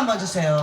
한번 주세요.